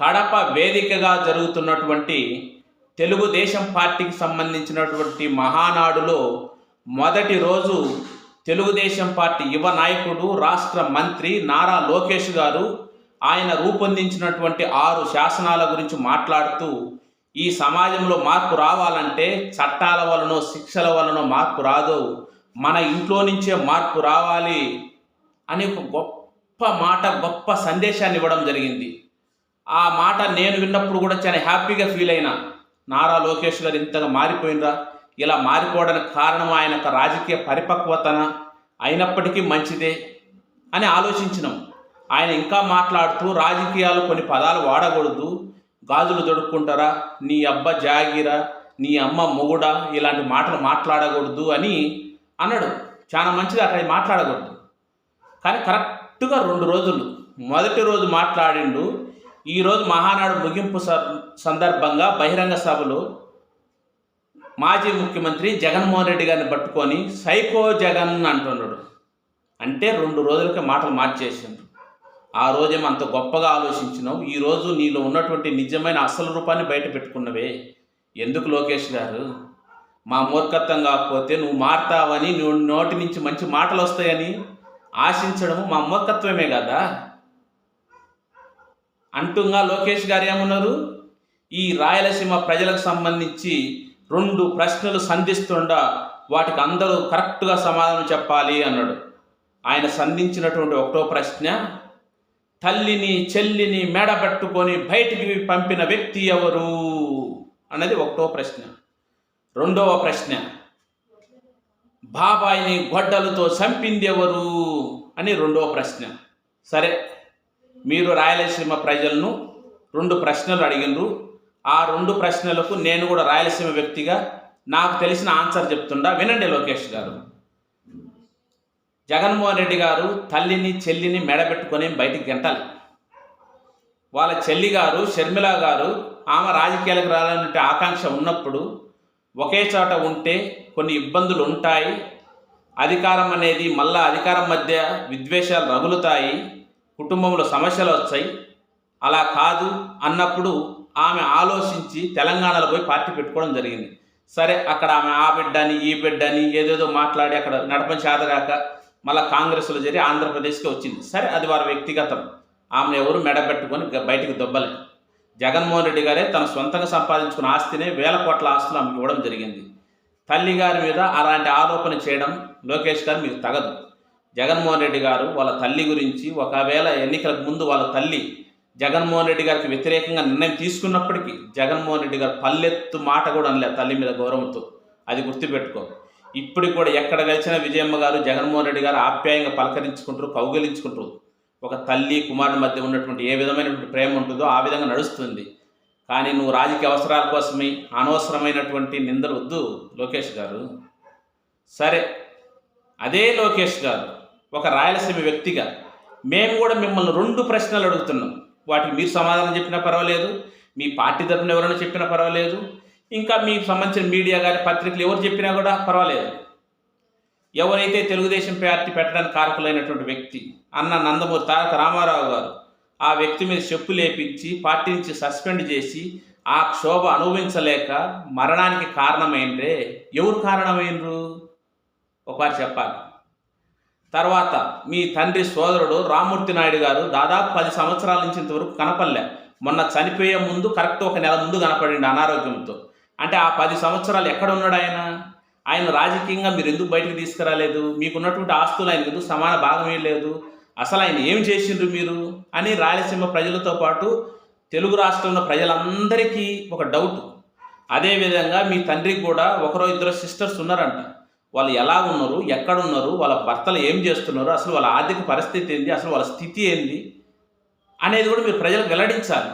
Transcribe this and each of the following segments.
కడప వేదికగా జరుగుతున్నటువంటి తెలుగుదేశం పార్టీకి సంబంధించినటువంటి మహానాడులో మొదటి రోజు తెలుగుదేశం పార్టీ యువ నాయకుడు రాష్ట్ర మంత్రి నారా లోకేష్ గారు ఆయన రూపొందించినటువంటి ఆరు శాసనాల గురించి మాట్లాడుతూ ఈ సమాజంలో మార్పు రావాలంటే చట్టాల వలనో శిక్షల వలనో మార్పు రాదు. మన ఇంట్లో నుంచే మార్పు రావాలి అని ఒక గొప్ప మాట గొప్ప సందేశాన్ని ఇవ్వడం జరిగింది. ఆ మాట నేను విన్నప్పుడు కూడా చాలా హ్యాపీగా ఫీల్ అయినా. నారా లోకేష్ గారు ఇంతగా మారిపోయినరా? ఇలా మారిపోవడానికి కారణం ఆయన యొక్క రాజకీయ పరిపక్వతన? అయినప్పటికీ మంచిదే అని ఆలోచించినాం. ఆయన ఇంకా మాట్లాడుతూ రాజకీయాలు కొన్ని పదాలు వాడకూడదు. గాజులు దొడుక్కుంటారా? నీ అబ్బ జాగిరా? నీ అమ్మ మొగుడా? ఇలాంటి మాటలు మాట్లాడకూడదు అని అన్నాడు. చాలా మంచిది అక్కడ మాట్లాడకూడదు. కానీ కరెక్ట్గా రెండు రోజులు. మొదటి రోజు మాట్లాడిండు. ఈరోజు మహానాడు ముగింపు స- సందర్భంగా బహిరంగ సభలో మాజీ ముఖ్యమంత్రి జగన్మోహన్ రెడ్డి గారిని పట్టుకొని సైకో జగన్ అంటున్నాడు. అంటే రెండు రోజులకే మాటలు మార్చేసిండు ఆ రోజేమో అంత గొప్పగా ఆలోచించినావు? ఈరోజు నీలో ఉన్నటువంటి నిజమైన అసలు రూపాన్ని బయట పెట్టుకున్నవే. ఎందుకు లోకేష్ గారు? మా మూర్ఖత్వం కాకపోతే నువ్వు మారుతావని నువ్వు నోటి నుంచి మంచి మాటలు వస్తాయని ఆశించడము మా మూర్ఖత్వమే కదా? అంటుంగా లోకేష్ గారు ఏమన్నారు? ఈ రాయలసీమ ప్రజలకు సంబంధించి రెండు ప్రశ్నలు సంధిస్తుండగా వాటికి అందరూ కరెక్ట్గా సమాధానం చెప్పాలి అన్నాడు. ఆయన సంధించినటువంటి ఒకటో ప్రశ్న తల్లిని చెల్లిని మెడ పట్టుకొని బయటికి పంపిన వ్యక్తి ఎవరు? అన్నది ఒకటో ప్రశ్న. రెండవ ప్రశ్న బాబాయిని గొడ్డలతో చంపింది ఎవరు? అని రెండవ ప్రశ్న. సరే మీరు రాయలసీమ ప్రజలను రెండు ప్రశ్నలు అడిగినరు. ఆ రెండు ప్రశ్నలకు నేను కూడా రాయలసీమ వ్యక్తిగా నాకు తెలిసిన ఆన్సర్ చెప్తుండా. వినండి లోకేష్ గారు. జగన్మోహన్ రెడ్డి గారు తల్లిని చెల్లిని మెడబెట్టుకొని బయటికి గెంటాలి. వాళ్ళ చెల్లి గారు షర్మిల గారు ఆమె రాజకీయాలకు రావాలనే ఆకాంక్ష ఉన్నప్పుడు ఒకే చోట ఉంటే కొన్ని ఇబ్బందులు ఉంటాయి. అధికారం అనేది మళ్ళా అధికారం మధ్య విద్వేషాలు రగులుతాయి. కుటుంబంలో సమస్యలు వచ్చాయి. అలా కాదు. అన్నప్పుడు ఆమె ఆలోచించి తెలంగాణలో పోయి పార్టీ పెట్టుకోవడం జరిగింది. సరే అక్కడ ఆమె ఆ బిడ్డని ఈ బిడ్డని ఏదేదో మాట్లాడి అక్కడ నడపని చేతగాక మళ్ళీ కాంగ్రెస్లో చేరి ఆంధ్రప్రదేశ్కి వచ్చింది. సరే అది వారి వ్యక్తిగతం. ఆమెను ఎవరు మెడబెట్టుకొని బయటికి దొబ్బలే జగన్మోహన్ రెడ్డి గారే తన సొంతంగా సంపాదించుకున్న ఆస్తినే వేల కోట్ల ఆస్తులు ఆమెకి ఇవ్వడం జరిగింది. తల్లి గారి మీద అలాంటి ఆరోపణ చేయడం లోకేష్ గారు మీకు తగదు. జగన్మోహన్ రెడ్డి గారు వాళ్ళ తల్లి గురించి ఒకవేళ ఎన్నికలకు ముందు వాళ్ళ తల్లి జగన్మోహన్ రెడ్డి గారికి వ్యతిరేకంగా నిర్ణయం తీసుకున్నప్పటికీ జగన్మోహన్ రెడ్డి గారు పల్లెత్తు మాట కూడా అనలే తల్లి మీద గౌరవంతో. అది గుర్తుపెట్టుకో. ఇప్పుడు కూడా ఎక్కడ కలిసిన విజయమ్మ గారు జగన్మోహన్ రెడ్డి గారు ఆప్యాయంగా పలకరించుకుంటారు కౌగిలించుకుంటారు. ఒక తల్లి కుమారుడి మధ్య ఉన్నటువంటి ఏ విధమైనటువంటి ప్రేమ ఉంటుందో ఆ విధంగా నడుస్తుంది. కానీ నువ్వు రాజకీయ అవసరాల కోసమే అనవసరమైనటువంటి నిందలు వద్దు లోకేష్ గారు. సరే అదే లోకేష్ గారు. ఒక రాయలసీమ వ్యక్తిగా మేము కూడా మిమ్మల్ని రెండు ప్రశ్నలు అడుగుతున్నాం. వాటికి మీరు సమాధానం చెప్పినా పర్వాలేదు మీ పార్టీ తరఫున ఎవరైనా చెప్పినా పర్వాలేదు ఇంకా మీకు సంబంధించిన మీడియా కానీ పత్రికలు ఎవరు చెప్పినా కూడా పర్వాలేదు. ఎవరైతే తెలుగుదేశం పార్టీ పెట్టడానికి కారకులైనటువంటి వ్యక్తి అన్న నందమూరి తారక రామారావు గారు ఆ వ్యక్తి మీద చెప్పు లేపించి పార్టీ నుంచి సస్పెండ్ చేసి ఆ క్షోభ అనుభవించలేక మరణానికి కారణమైందే. ఎవరు కారణమైనరు ఒకసారి చెప్పాలి. తర్వాత మీ తండ్రి సోదరుడు రామూర్తి నాయుడు గారు దాదాపు పది సంవత్సరాల నుంచి ఇంతవరకు కనపడలే. మొన్న చనిపోయే ముందు కరెక్ట్ ఒక నెల ముందు కనపడండి అనారోగ్యంతో. అంటే ఆ పది సంవత్సరాలు ఎక్కడ ఉన్నాడు ఆయన? ఆయన రాజకీయంగా మీరు ఎందుకు బయటకు తీసుకురాలేదు? మీకున్నటువంటి ఆస్తులు ఆయన ఎందుకు సమాన భాగం లేదు? అసలు ఆయన ఏం చేసిండ్రు మీరు? అని రాయలసీమ ప్రజలతో పాటు తెలుగు రాష్ట్రంలో ప్రజలందరికీ ఒక డౌట్ అదేవిధంగా మీ తండ్రికి కూడా ఒకరో ఇద్దరు సిస్టర్స్ ఉన్నారంట. వాళ్ళు ఎలా ఉన్నారు ఎక్కడ ఉన్నారు వాళ్ళ భర్తలు ఏం చేస్తున్నారు అసలు వాళ్ళ ఆర్థిక పరిస్థితి ఏంది అసలు వాళ్ళ స్థితి ఏంది అనేది కూడా మీరు ప్రజలకు వెల్లడించాలి.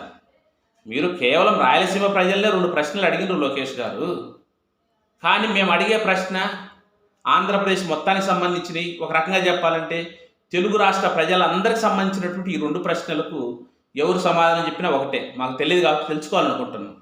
మీరు కేవలం రాయలసీమ ప్రజలనే రెండు ప్రశ్నలు అడిగినారు లోకేష్ గారు. కానీ మేము అడిగే ప్రశ్న ఆంధ్రప్రదేశ్ మొత్తానికి సంబంధించినవి ఒక రకంగా చెప్పాలంటే తెలుగు రాష్ట్ర ప్రజలందరికి సంబంధించినటువంటి ఈ రెండు ప్రశ్నలకు ఎవరు సమాధానం చెప్పినా ఒకటే. మాకు తెలియదు కాబట్టి తెలుసుకోవాలనుకుంటున్నాం.